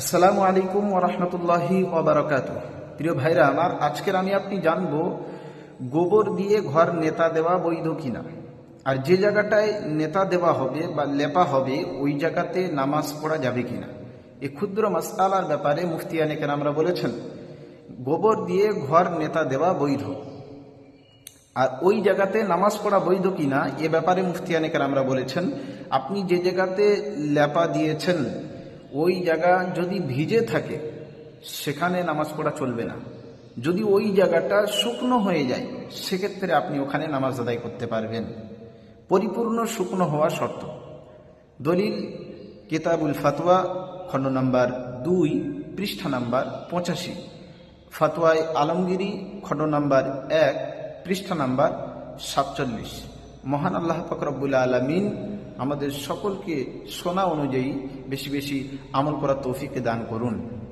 আসসালামু আলাইকুম ওরহমতুল্লাহি ওবরাকাত প্রিয় ভাইরা, আমার আজকের আমি আপনি জানব গোবর দিয়ে ঘর নেতা দেওয়া বৈধ কিনা। আর যে জায়গাটায় নেতা দেওয়া হবে বা লেপা হবে, ওই জায়গাতে নামাজ পড়া যাবে কিনা। এই ক্ষুদ্র মাসালার ব্যাপারে মুফতিয়ানেকের আমরা বলেছেন, গোবর দিয়ে ঘর নেতা দেওয়া বৈধ। আর ওই জায়গাতে নামাজ পড়া বৈধ কিনা, এ ব্যাপারে মুফতিয়ানেকের আমরা বলেছেন, আপনি যে জায়গাতে লেপা দিয়েছেন ওই জায়গা যদি ভিজে থাকে, সেখানে নামাজ পড়া চলবে না। যদি ওই জায়গাটা শুকনো হয়ে যায়, সেক্ষেত্রে আপনি ওখানে নামাজ আদায় করতে পারবেন। পরিপূর্ণ শুকনো হওয়া শর্ত। দলিল, কেতাবুল ফাতোয়া খণ্ড নাম্বার দুই, পৃষ্ঠা নাম্বার পঁচাশি। ফাতোয়ায় আলমগিরি, খণ্ড নাম্বার এক, পৃষ্ঠা নাম্বার সাতচল্লিশ। মহান আল্লাহ ফকরবুল্লা আলমিন আমাদের সকলকে শোনা অনুযায়ী বেশি বেশি আমল করার তৌফিকে দান করুন।